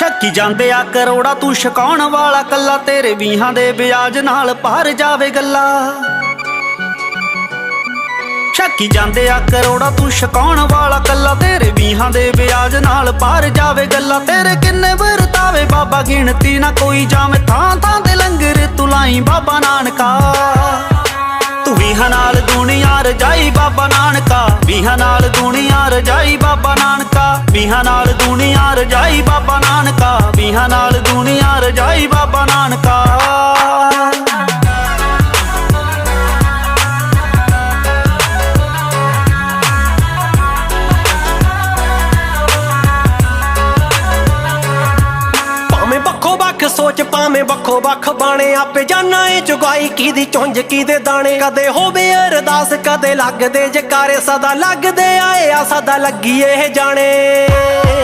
ਛੱਕੀ ਜਾਂਦੇ ਆ ਕਰੋੜਾ ਤੂੰ ਛਕਾਉਣ ਵਾਲਾ ਕੱਲਾ, ਤੇਰੇ ਵੀਹਾਂ ਦੇ ਵਿਆਜ ਨਾਲ ਭਰ ਜਾਵੇ ਗੱਲਾ। ਛੱਕੀ ਜਾਂਦੇ ਆ ਕਰੋੜਾ ਤੂੰ ਛਕਾਉਣ ਵਾਲਾ ਕੱਲਾ, ਤੇਰੇ ਵੀਹਾਂ ਦੇ ਵਿਆਜ ਨਾਲ ਭਰ ਜਾਵੇ ਗੱਲਾ। ਤੇਰੇ ਕਿੰਨੇ ਵਰਤਾਵੇ ਬਾਬਾ, ਗਿਣਤੀ ਨਾ ਕੋਈ ਜਾਵੇਂ, ਥਾਂ ਥਾਂ ਤੇ ਲੰਗਰ ਤੂੰ ਲਾਈ ਬਾਬਾ ਨਾਨਕਾ। ਤੂੰ ਵੀਹਾਂ ਨਾਲ ਦੁਨੀਆ ਰਜਾਈ ਬਾਬਾ ਨਾਨਕਾ, ਵੀਹਾਂ ਨਾਲ ਦੁਨੀਆ ਰਜਾਈ ਬਾਬਾ ਨਾਨਕਾ, ਵੀਹਾਂ ਨਾਲ ਦੁਨੀਆ ਰਜਾਈ ਬਾਬਾ ਨਾਨਕਾ ਨਾਲ ਦੁਨੀਆ ਰਜਾਈ ਬਾਬਾ ਨਾਨਕਾ। ਭਾਵੇਂ ਵੱਖੋ ਵੱਖ ਸੋਚ, ਭਾਵੇਂ ਵੱਖੋ ਵੱਖ ਬਾਣੇ, ਆਪੇ ਜਾਣਾ ਏ ਚੁਗਾਈ ਕੀ ਦੀ ਚੁੰਝ ਕੀ ਦੇ ਦਾਣੇ। ਕਦੇ ਹੋਵੇ ਅਰਦਾਸ, ਕਦੇ ਲੱਗਦੇ ਜਕਾਰੇ, ਸਦਾ ਲੱਗਦੇ ਆਏ ਆ, ਸਦਾ ਲੱਗੀ ਇਹ ਜਾਣੇ।